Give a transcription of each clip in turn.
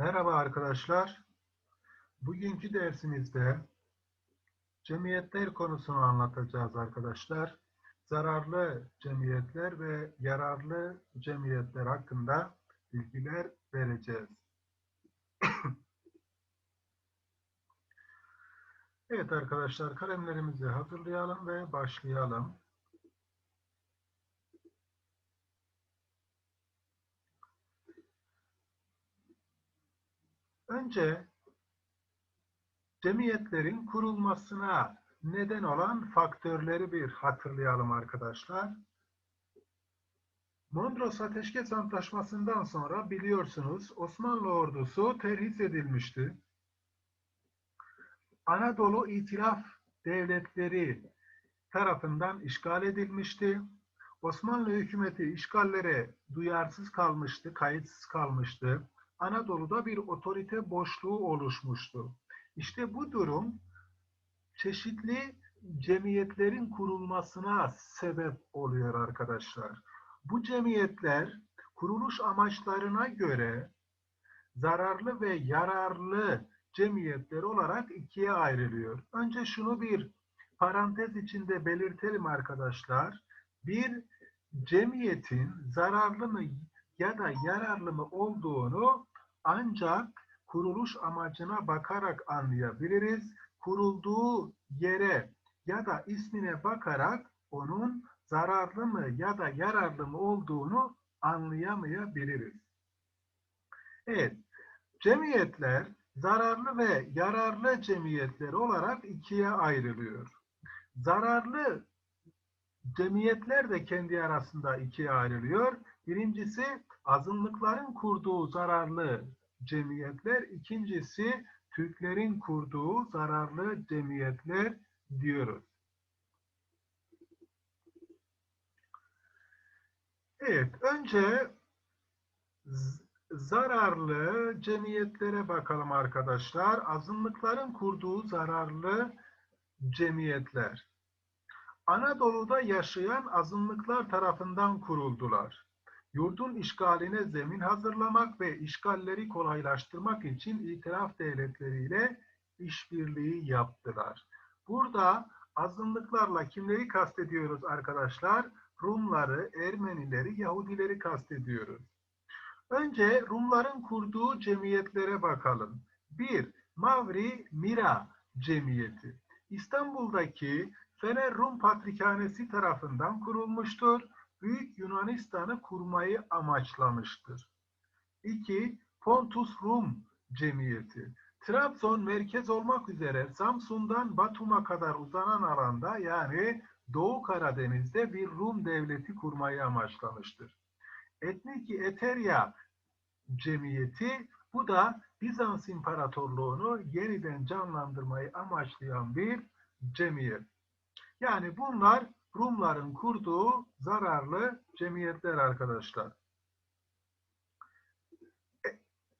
Merhaba arkadaşlar. Bugünkü dersimizde cemiyetler konusunu anlatacağız arkadaşlar. Zararlı cemiyetler ve yararlı cemiyetler hakkında bilgiler vereceğiz. evet arkadaşlar kalemlerimizi hazırlayalım ve başlayalım. Önce cemiyetlerin kurulmasına neden olan faktörleri bir hatırlayalım arkadaşlar. Mondros Ateşkes Antlaşması'ndan sonra biliyorsunuz Osmanlı ordusu terhis edilmişti. Anadolu İtilaf Devletleri tarafından işgal edilmişti. Osmanlı hükümeti işgallere duyarsız kalmıştı, kayıtsız kalmıştı. Anadolu'da bir otorite boşluğu oluşmuştu. İşte bu durum çeşitli cemiyetlerin kurulmasına sebep oluyor arkadaşlar. Bu cemiyetler kuruluş amaçlarına göre zararlı ve yararlı cemiyetler olarak ikiye ayrılıyor. Önce şunu bir parantez içinde belirtelim arkadaşlar. Bir cemiyetin zararlı mı ya da yararlı mı olduğunu ancak kuruluş amacına bakarak anlayabiliriz. Kurulduğu yere ya da ismine bakarak onun zararlı mı ya da yararlı mı olduğunu anlayamayabiliriz. Evet, cemiyetler zararlı ve yararlı cemiyetler olarak ikiye ayrılıyor. Zararlı cemiyetler de kendi arasında ikiye ayrılıyor. Birincisi azınlıkların kurduğu zararlı cemiyetler, ikincisi Türklerin kurduğu zararlı cemiyetler diyoruz. Evet, önce zararlı cemiyetlere bakalım arkadaşlar. Azınlıkların kurduğu zararlı cemiyetler. Anadolu'da yaşayan azınlıklar tarafından kuruldular. Yurdun işgaline zemin hazırlamak ve işgalleri kolaylaştırmak için itiraf devletleriyle işbirliği yaptılar. Burada azınlıklarla kimleri kastediyoruz arkadaşlar? Rumları, Ermenileri, Yahudileri kastediyoruz. Önce Rumların kurduğu cemiyetlere bakalım. 1. Mavri Mira Cemiyeti. İstanbul'daki Fener Rum Patrikhanesi tarafından kurulmuştur. Büyük Yunanistan'ı kurmayı amaçlamıştır. 2. Pontus Rum Cemiyeti. Trabzon merkez olmak üzere Samsun'dan Batum'a kadar uzanan alanda yani Doğu Karadeniz'de bir Rum devleti kurmayı amaçlamıştır. Etniki Eterya Cemiyeti bu da Bizans İmparatorluğunu yeniden canlandırmayı amaçlayan bir cemiyet. Yani bunlar Rumların kurduğu zararlı cemiyetler arkadaşlar.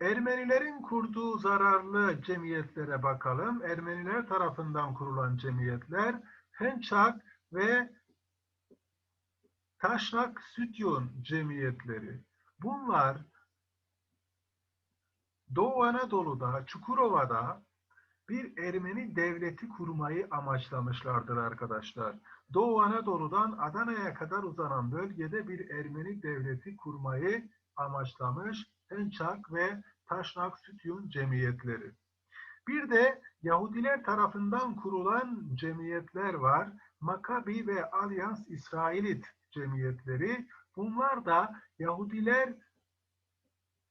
Ermenilerin kurduğu zararlı cemiyetlere bakalım. Ermeniler tarafından kurulan cemiyetler Hençak ve Taşnak Sütyon cemiyetleri. Bunlar Doğu Anadolu'da, Çukurova'da bir Ermeni devleti kurmayı amaçlamışlardır arkadaşlar. Doğu Anadolu'dan Adana'ya kadar uzanan bölgede bir Ermeni devleti kurmayı amaçlamış Hençak ve Taşnak Sütyun cemiyetleri. Bir de Yahudiler tarafından kurulan cemiyetler var. Makabi ve Alyans İsrailit cemiyetleri. Bunlar da Yahudiler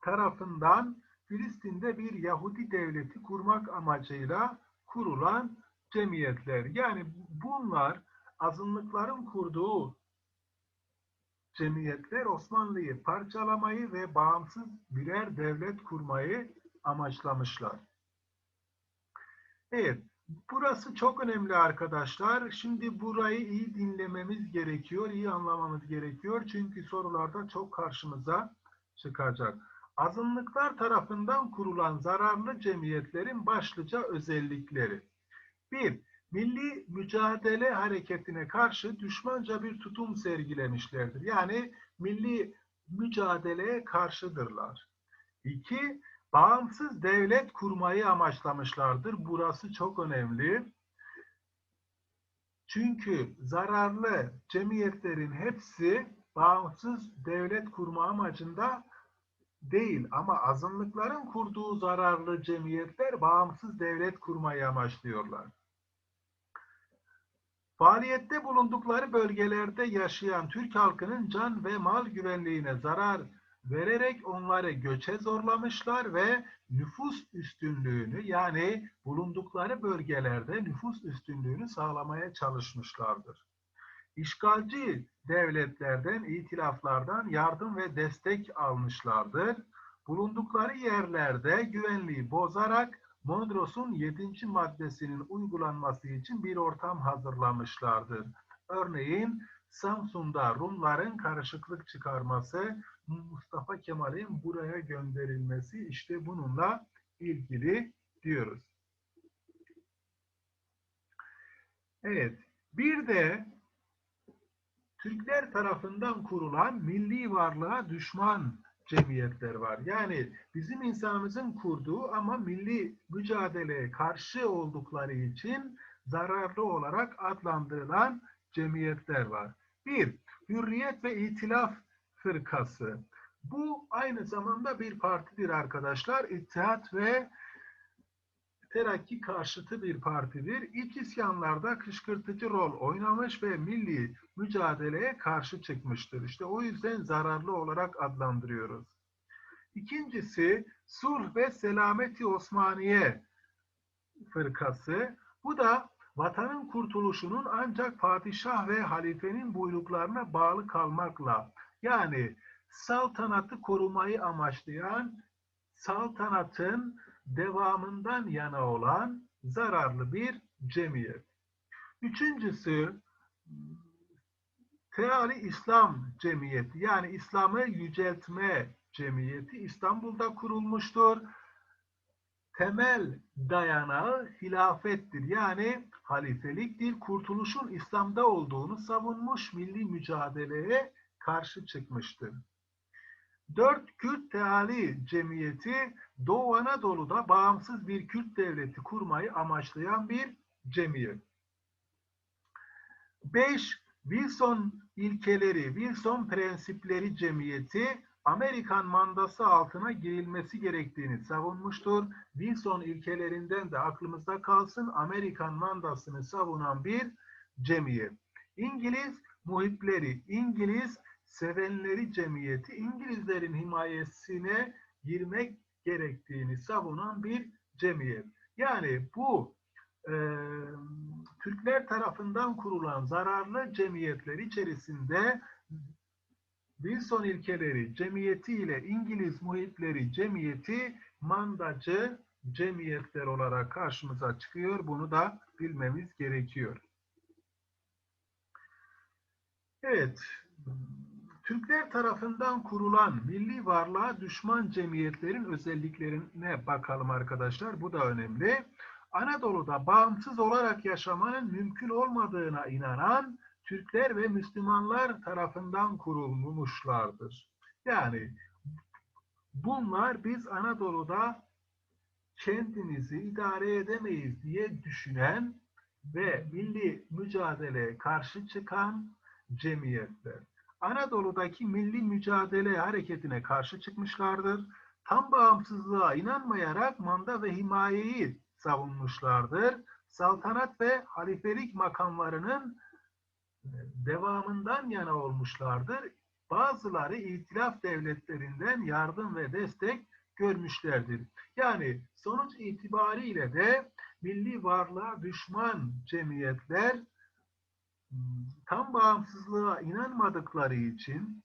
tarafından Filistin'de bir Yahudi devleti kurmak amacıyla kurulan cemiyetler. Yani bunlar azınlıkların kurduğu cemiyetler Osmanlı'yı parçalamayı ve bağımsız birer devlet kurmayı amaçlamışlar. Evet, burası çok önemli arkadaşlar. Şimdi burayı iyi dinlememiz gerekiyor, iyi anlamamız gerekiyor. Çünkü sorularda çok karşımıza çıkacak. Azınlıklar tarafından kurulan zararlı cemiyetlerin başlıca özellikleri. 1. Milli mücadele hareketine karşı düşmanca bir tutum sergilemişlerdir. Yani milli mücadeleye karşıdırlar. 2. bağımsız devlet kurmayı amaçlamışlardır. Burası çok önemli. Çünkü zararlı cemiyetlerin hepsi bağımsız devlet kurma amacında değil ama azınlıkların kurduğu zararlı cemiyetler bağımsız devlet kurmayı amaçlıyorlar. Faaliyette bulundukları bölgelerde yaşayan Türk halkının can ve mal güvenliğine zarar vererek onları göçe zorlamışlar ve nüfus üstünlüğünü yani bulundukları bölgelerde nüfus üstünlüğünü sağlamaya çalışmışlardır. İşgalci devletlerden, itilaflardan yardım ve destek almışlardır. Bulundukları yerlerde güvenliği bozarak Mondros'un 7. maddesinin uygulanması için bir ortam hazırlamışlardır. Örneğin Samsun'da Rumların karışıklık çıkarması, Mustafa Kemal'in buraya gönderilmesi işte bununla ilgili diyoruz. Evet, bir de Türkler tarafından kurulan milli varlığa düşman cemiyetler var. Yani bizim insanımızın kurduğu ama milli mücadeleye karşı oldukları için zararlı olarak adlandırılan cemiyetler var. Bir, Hürriyet ve İtilaf Fırkası. Bu aynı zamanda bir partidir arkadaşlar. İttihat ve Terakki karşıtı bir partidir. İç isyanlarda kışkırtıcı rol oynamış ve milli mücadeleye karşı çıkmıştır. İşte o yüzden zararlı olarak adlandırıyoruz. İkincisi Sulh ve Selameti Osmaniye fırkası. Bu da vatanın kurtuluşunun ancak padişah ve halifenin buyruklarına bağlı kalmakla yani saltanatı korumayı amaçlayan saltanatın devamından yana olan zararlı bir cemiyet. Üçüncüsü Teali İslam Cemiyeti yani İslam'ı yüceltme cemiyeti İstanbul'da kurulmuştur. Temel dayanağı hilafettir yani halifeliktir. Kurtuluşun İslam'da olduğunu savunmuş milli mücadeleye karşı çıkmıştır. Dört Kürt Teali Cemiyeti Doğu Anadolu'da bağımsız bir Kürt devleti kurmayı amaçlayan bir cemiyet. Beş Wilson ilkeleri, Wilson prensipleri cemiyeti Amerikan mandası altına girilmesi gerektiğini savunmuştur. Wilson ilkelerinden de aklımızda kalsın Amerikan mandasını savunan bir cemiyet. İngiliz muhipleri, İngiliz sevenleri cemiyeti İngilizlerin himayesine girmek gerektiğini savunan bir cemiyet. Yani bu e, Türkler tarafından kurulan zararlı cemiyetler içerisinde Wilson ilkeleri cemiyeti ile İngiliz muhitleri cemiyeti mandacı cemiyetler olarak karşımıza çıkıyor. Bunu da bilmemiz gerekiyor. Evet, Türkler tarafından kurulan milli varlığa düşman cemiyetlerin özelliklerine bakalım arkadaşlar. Bu da önemli. Anadolu'da bağımsız olarak yaşamanın mümkün olmadığına inanan Türkler ve Müslümanlar tarafından kurulmuşlardır. Yani bunlar biz Anadolu'da kendimizi idare edemeyiz diye düşünen ve milli mücadeleye karşı çıkan cemiyetler. Anadolu'daki milli mücadele hareketine karşı çıkmışlardır. Tam bağımsızlığa inanmayarak manda ve himayeyi savunmuşlardır. Saltanat ve halifelik makamlarının e, devamından yana olmuşlardır. Bazıları itilaf devletlerinden yardım ve destek görmüşlerdir. Yani sonuç itibariyle de milli varlığa düşman cemiyetler tam bağımsızlığa inanmadıkları için,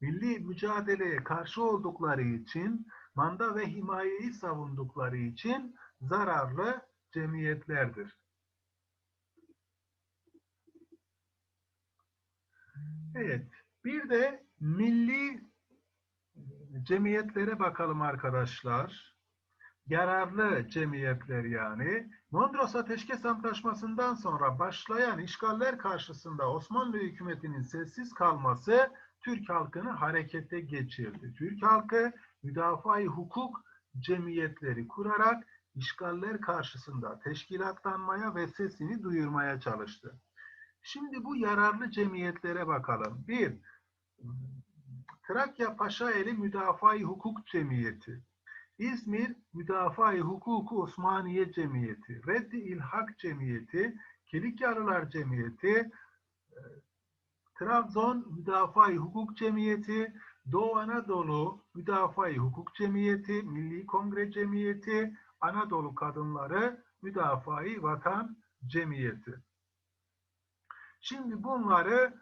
milli mücadeleye karşı oldukları için, manda ve himayeyi savundukları için zararlı cemiyetlerdir. Evet, bir de milli cemiyetlere bakalım arkadaşlar. Yararlı cemiyetler yani. Mondros Ateşkes Antlaşması'ndan sonra başlayan işgaller karşısında Osmanlı hükümetinin sessiz kalması Türk halkını harekete geçirdi. Türk halkı müdafaa hukuk cemiyetleri kurarak işgaller karşısında teşkilatlanmaya ve sesini duyurmaya çalıştı. Şimdi bu yararlı cemiyetlere bakalım. Bir, Trakya Paşaeli Müdafaa-i Hukuk Cemiyeti, İzmir Müdafaa-i Hukuku Osmaniye Cemiyeti, Reddi İlhak Cemiyeti, Kilikyalılar Cemiyeti, e, Trabzon Müdafaa-i Hukuk Cemiyeti, Doğu Anadolu Müdafaa-i Hukuk Cemiyeti, Milli Kongre Cemiyeti, Anadolu Kadınları Müdafaa-i Vatan Cemiyeti. Şimdi bunları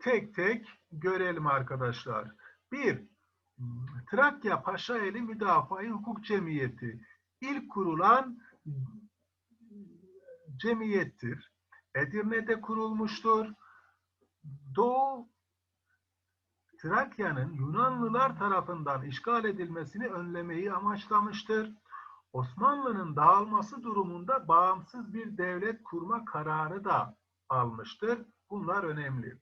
tek tek görelim arkadaşlar. Bir, Trakya Paşaeli Müdafaa-i Hukuk Cemiyeti ilk kurulan cemiyettir. Edirne'de kurulmuştur. Doğu Trakya'nın Yunanlılar tarafından işgal edilmesini önlemeyi amaçlamıştır. Osmanlı'nın dağılması durumunda bağımsız bir devlet kurma kararı da almıştır. Bunlar önemli.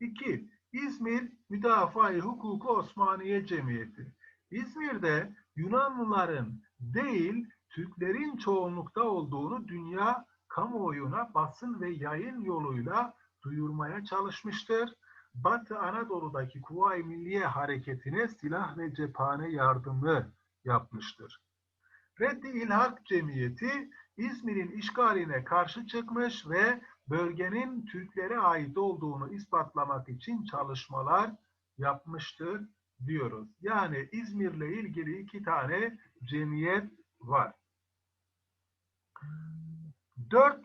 2. İzmir Müdafaa-i Hukuku Osmaniye Cemiyeti. İzmir'de Yunanlıların değil Türklerin çoğunlukta olduğunu dünya kamuoyuna basın ve yayın yoluyla duyurmaya çalışmıştır. Batı Anadolu'daki Kuvayi Milliye Hareketi'ne silah ve cephane yardımı yapmıştır. Reddi İlhak Cemiyeti İzmir'in işgaline karşı çıkmış ve bölgenin Türklere ait olduğunu ispatlamak için çalışmalar yapmıştır diyoruz. Yani İzmir'le ilgili iki tane cemiyet var. Dört,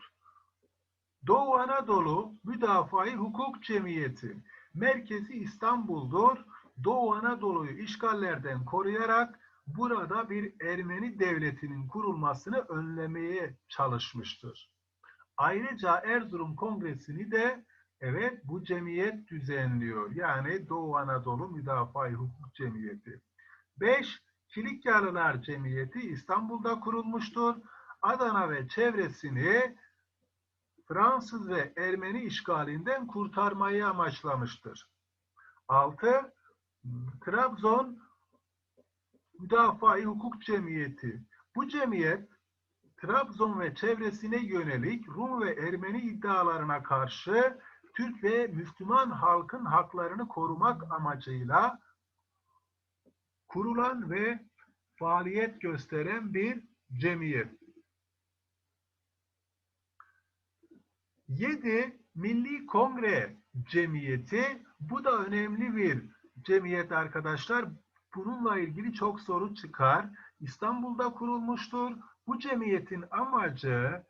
Doğu Anadolu Müdafaa-i Hukuk Cemiyeti. Merkezi İstanbul'dur. Doğu Anadolu'yu işgallerden koruyarak burada bir Ermeni devletinin kurulmasını önlemeye çalışmıştır. Ayrıca Erzurum Kongresi'ni de evet bu cemiyet düzenliyor. Yani Doğu Anadolu Müdafaa-i Hukuk Cemiyeti. 5. Kilikyalılar Cemiyeti İstanbul'da kurulmuştur. Adana ve çevresini Fransız ve Ermeni işgalinden kurtarmayı amaçlamıştır. 6. Trabzon Müdafaa-i Hukuk Cemiyeti. Bu cemiyet Trabzon ve çevresine yönelik Rum ve Ermeni iddialarına karşı Türk ve Müslüman halkın haklarını korumak amacıyla kurulan ve faaliyet gösteren bir cemiyet. 7. Milli Kongre Cemiyeti. Bu da önemli bir cemiyet arkadaşlar. Bununla ilgili çok soru çıkar. İstanbul'da kurulmuştur. Bu cemiyetin amacı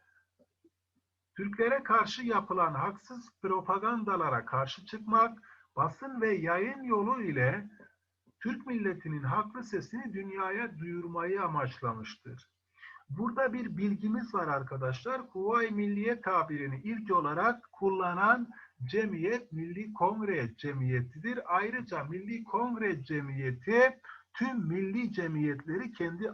Türklere karşı yapılan haksız propagandalara karşı çıkmak, basın ve yayın yolu ile Türk milletinin haklı sesini dünyaya duyurmayı amaçlamıştır. Burada bir bilgimiz var arkadaşlar. Kuvayi Milliye tabirini ilk olarak kullanan cemiyet Milli Kongre Cemiyeti'dir. Ayrıca Milli Kongre Cemiyeti tüm milli cemiyetleri kendi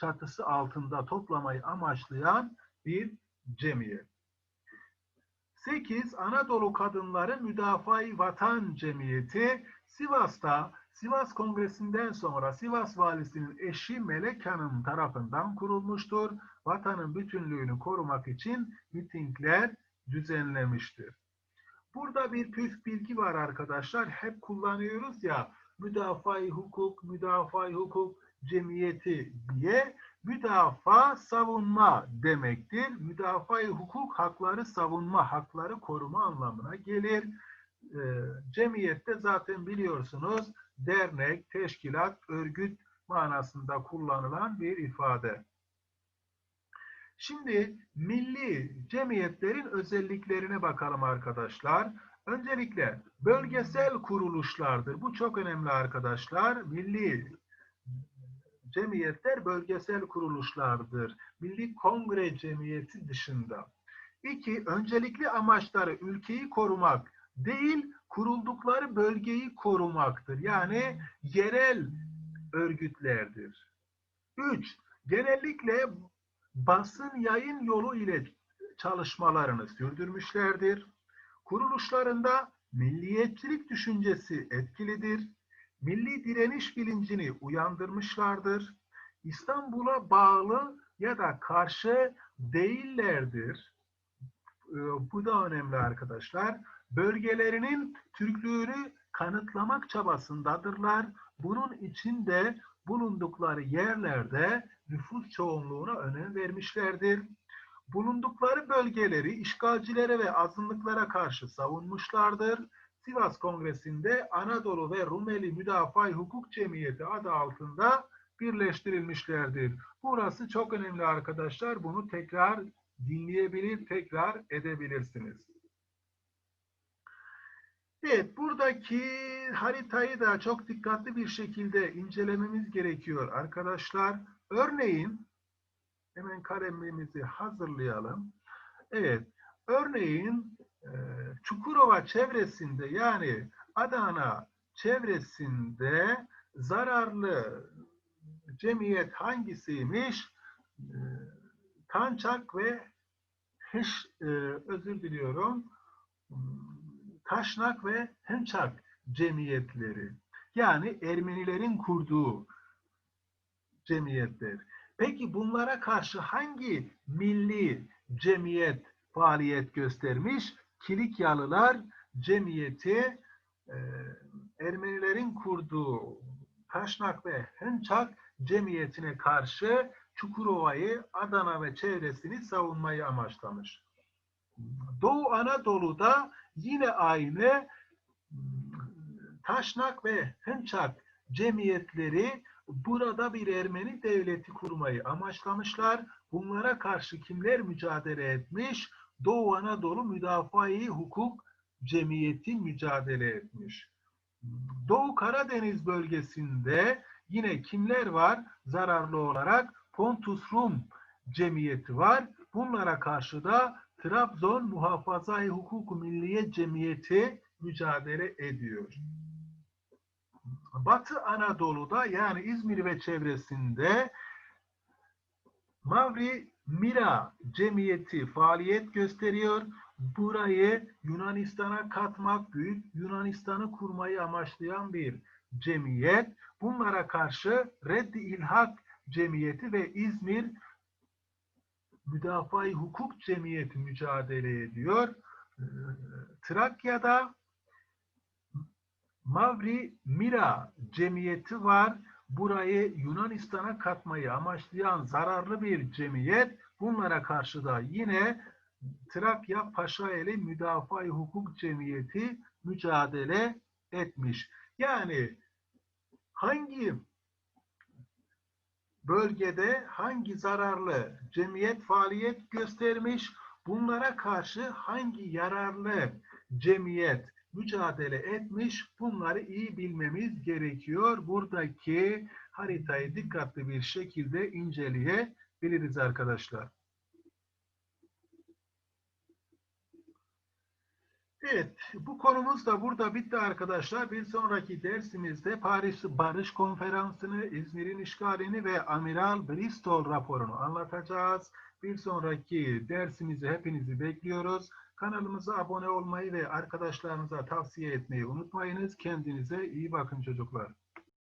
çatısı altında toplamayı amaçlayan bir cemiyet. 8. Anadolu Kadınları Müdafaa-i Vatan Cemiyeti Sivas'ta Sivas Kongresi'nden sonra Sivas Valisi'nin eşi Melek Hanım tarafından kurulmuştur. Vatanın bütünlüğünü korumak için mitingler düzenlemiştir. Burada bir püf bilgi var arkadaşlar. Hep kullanıyoruz ya müdafaa-i hukuk, müdafaa-i hukuk cemiyeti diye müdafaa savunma demektir. Müdafaa-i hukuk hakları savunma, hakları koruma anlamına gelir. E, cemiyette zaten biliyorsunuz dernek, teşkilat, örgüt manasında kullanılan bir ifade. Şimdi milli cemiyetlerin özelliklerine bakalım arkadaşlar. Öncelikle bölgesel kuruluşlardır. Bu çok önemli arkadaşlar. Milli cemiyetler bölgesel kuruluşlardır. Milli Kongre Cemiyeti dışında. İki, öncelikli amaçları ülkeyi korumak değil, kuruldukları bölgeyi korumaktır. Yani yerel örgütlerdir. Üç, genellikle basın yayın yolu ile çalışmalarını sürdürmüşlerdir. Kuruluşlarında milliyetçilik düşüncesi etkilidir. Milli direniş bilincini uyandırmışlardır. İstanbul'a bağlı ya da karşı değillerdir. Ee, Bu da önemli arkadaşlar. Bölgelerinin Türklüğünü kanıtlamak çabasındadırlar. Bunun için de bulundukları yerlerde nüfus çoğunluğuna önem vermişlerdir. Bulundukları bölgeleri işgalcilere ve azınlıklara karşı savunmuşlardır. Sivas Kongresi'nde Anadolu ve Rumeli Müdafaa Hukuk Cemiyeti adı altında birleştirilmişlerdir. Burası çok önemli arkadaşlar. Bunu tekrar dinleyebilir, tekrar edebilirsiniz. Evet, buradaki haritayı da çok dikkatli bir şekilde incelememiz gerekiyor arkadaşlar. Örneğin, hemen kalemimizi hazırlayalım. Evet, örneğin Çukurova çevresinde yani Adana çevresinde zararlı cemiyet hangisiymiş? E, Tançak ve Heş, e, özür diliyorum. Taşnak ve Hınçak cemiyetleri. Yani Ermenilerin kurduğu cemiyetler. Peki bunlara karşı hangi milli cemiyet faaliyet göstermiş? Kilikyalılar cemiyeti e, Ermenilerin kurduğu Taşnak ve Hınçak cemiyetine karşı Çukurova'yı, Adana ve çevresini savunmayı amaçlamış. Doğu Anadolu'da yine aynı Taşnak ve Hınçak cemiyetleri burada bir Ermeni devleti kurmayı amaçlamışlar. Bunlara karşı kimler mücadele etmiş? Doğu Anadolu Müdafaa-i Hukuk Cemiyeti mücadele etmiş. Doğu Karadeniz bölgesinde yine kimler var? Zararlı olarak Pontus Rum Cemiyeti var. Bunlara karşı da Trabzon Muhafaza-i Hukuk Milliye Cemiyeti mücadele ediyor. Batı Anadolu'da yani İzmir ve çevresinde Mavri Mira Cemiyeti faaliyet gösteriyor. Burayı Yunanistan'a katmak, Büyük Yunanistan'ı kurmayı amaçlayan bir cemiyet. Bunlara karşı Reddi İlhak Cemiyeti ve İzmir Müdafaa-i Hukuk Cemiyeti mücadele ediyor. Trakya'da Mavri Mira Cemiyeti var. Burayı Yunanistan'a katmayı amaçlayan zararlı bir cemiyet. Bunlara karşı da yine Trakya Paşaeli Müdafaa-i Hukuk Cemiyeti mücadele etmiş. Yani hangi bölgede hangi zararlı cemiyet faaliyet göstermiş, bunlara karşı hangi yararlı cemiyet mücadele etmiş, bunları iyi bilmemiz gerekiyor. Buradaki haritayı dikkatli bir şekilde inceleyebiliriz arkadaşlar. Evet, bu konumuz da burada bitti arkadaşlar. Bir sonraki dersimizde Paris Barış Konferansı'nı, İzmir'in işgalini ve Amiral Bristol raporunu anlatacağız. Bir sonraki dersimizi hepinizi bekliyoruz. Kanalımıza abone olmayı ve arkadaşlarınıza tavsiye etmeyi unutmayınız. Kendinize iyi bakın çocuklar.